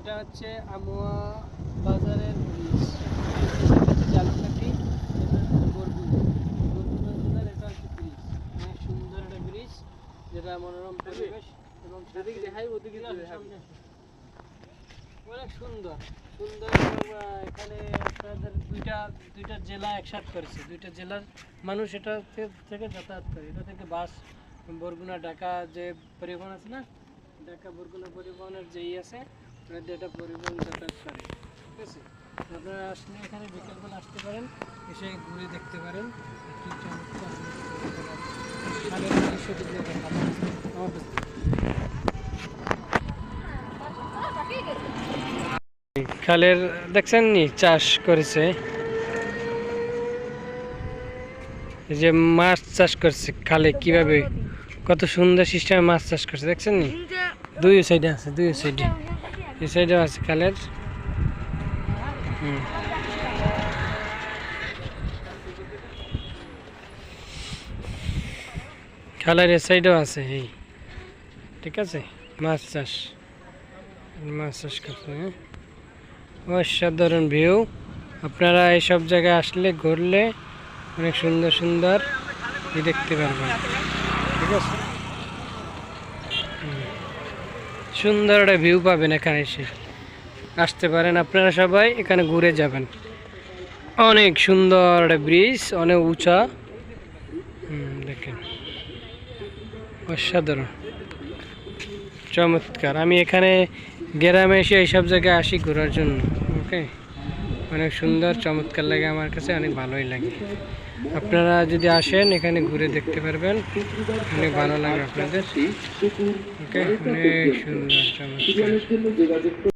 এটা হচ্ছে আমোয়া বাজারের ব্রিজ। যেটা মনোরম পরিবেশ এবং দেখাই ওদিকে অনেক সুন্দর। সুন্দর এখানে দুইটা দুইটা জেলা একসাথে করেছে। দুইটা জেলার মানুষ এটা থেকে যাতায়াত করে। এটা থেকে বাস বরগুনা ঢাকা যে পরিবহন আছে না? ঢাকা বরগুনা পরিবহনের যেই আছে এটা পরিবহন যাতায়াত করে ঠিক আছে? আপনারা আসলে এখানে বিকেলবেলা আসতে পারেন এসে ঘুরে দেখতে পারেন। চমৎকার খালের দৃশ্য দেখাবো খালের দেখছেন নি চাষ করেছে। যে মাছ চাষ করছে খালে কীভাবে কত সুন্দর সিস্টেমে মাছ চাষ করছে দেখছেন নি? দুই সাইডে আছে দুই সাইডে। এই সাইডে আছে খালের হুম। খালের এই সাইডেও আছে, এই। ঠিক আছে? মাছ চাষ। মাছ চাষ করছে হ্যাঁ? অসাধারণ ভিউ আপনারা এইসব জায়গায় আসলে, ঘুরলে অনেক সুন্দর সুন্দর দেখতে পারবেন। ঠিক আছে হুম। সুন্দর একটা ভিউ পাবেন এখানে এসে। আসতে পারেন আপনারা সবাই, এখানে ঘুরে যাবেন। অনেক সুন্দর একটা ব্রিজ অনেক উঁচা। দেখেন। অসাধারণ। চমৎকার। আমি এখানে গ্রামে এসে এইসব জায়গায় আসি ঘোরার জন্য ওকে অনেক সুন্দর, চমৎকার লাগে আমার কাছে, অনেক ভালোই লাগে। আপনারা যদি আসেন, এখানে ঘুরে দেখতে পারবেন। অনেক ভালো লাগে আপনাদের। ওকে? অনেক সুন্দর, চমৎকার।